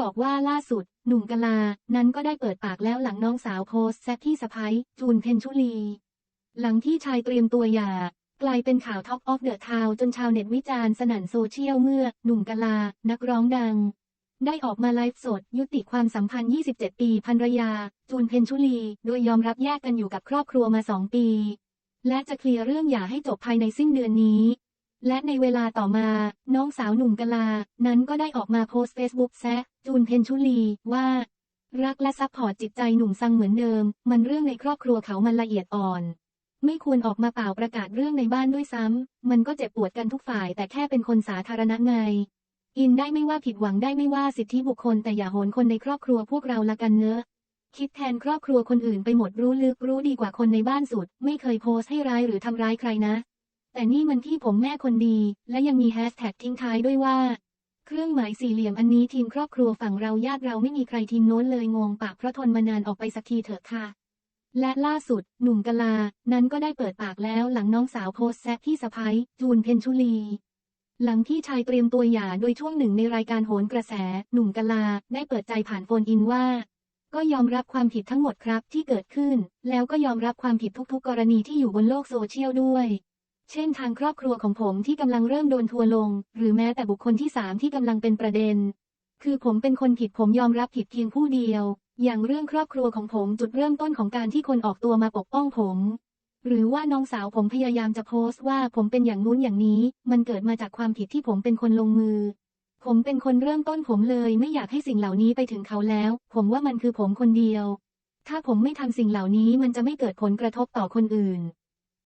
บอกว่าล่าสุด หนุ่มกลา นั้นก็ได้เปิดปากแล้วหลังน้องสาวโพสแซบที่สะพ้ยจูนเพนชุลี หลังที่ชายเตรียมตัวหย่ากลายเป็นข่าวท็อปออฟเดอะทาวจนชาวเน็ตวิจารณ์สนั่นโซเชียลเมื่อ หนุ่มกลา นักร้องดัง ได้ออกมาไลฟ์สด ยุติความสัมพันธ์ 27 ปีภรรยา จูนเพนชุลี โดยยอมรับแยกกันอยู่กับครอบครัวมา 2 ปี และจะเคลียร์เรื่องหย่าให้จบภายในสิ้นเดือนนี้ และในเวลาต่อมา น้องสาวหนุ่มกลา นั้นก็ได้ออกมาโพสต์เฟซบุ๊กแซะจูนเพนชุลีว่า รักและซัพพอร์ตจิตใจหนุ่มซังเหมือนเดิม มันเรื่องในครอบครัวเขามันละเอียดอ่อน ไม่ควรออกมาเป่าประกาศเรื่องในบ้านด้วยซ้ำ มันก็เจ็บปวดกันทุกฝ่าย แต่แค่เป็นคนสาธารณะไง อินได้ไม่ว่าผิดหวังได้ไม่ว่าสิทธิบุคคลแต่อย่าโหนคนในครอบครัวพวกเราละกันเนอะคิดแทนครอบครัวคนอื่นไปหมดรู้ลึกรู้ดีกว่าคนในบ้านสุด ไม่เคยโพสต์ให้ร้ายหรือทำร้ายใครนะ แต่นี่มันที่ผมแม่คนดี และยังมีแฮชแท็กทิ้งท้ายด้วยว่า เครื่องหมายสี่เหลี่ยมอันนี้ทีมครอบครัวฝั่งเราญาติเราไม่มีใครทีมโน้นเลยงงปากเพราะทนมานานออกไปสักทีเถอะค่ะ และล่าสุด หนุ่มกะลา นั้นก็ได้เปิดปากแล้วหลังน้องสาวโพสแซะที่สะพ้ยจูนเพนชุลีหลังที่ชายเตรียมตัวหย่าโดยช่วงหนึ่งในรายการโหนกระแส หนุ่มกะลา ได้เปิดใจผ่านโฟนอินว่า ก็ยอมรับความผิดทั้งหมดครับที่เกิดขึ้น แล้วก็ยอมรับความผิดทุกๆกรณีที่อยู่บนโลกโซเชียลด้วย เช่นทางครอบครัวของผมที่กำลังเริ่มโดนทัวลง หรือแม้แต่บุคคลที่สามที่กำลังเป็นประเด็น คือผมเป็นคนผิดผมยอมรับผิดเพียงผู้เดียว อย่างเรื่องครอบครัวของผมจุดเริ่มต้นของการที่คนออกตัวมาปกป้องผม หรือว่าน้องสาวผมพยายามจะโพสต์ว่าผมเป็นอย่างนู้นอย่างนี้ มันเกิดมาจากความผิดที่ผมเป็นคนลงมือ ผมเป็นคนเริ่มต้นผมเลยไม่อยากให้สิ่งเหล่านี้ไปถึงเขาแล้ว ผมว่ามันคือผมคนเดียว ถ้าผมไม่ทำสิ่งเหล่านี้มันจะไม่เกิดผลกระทบต่อคนอื่น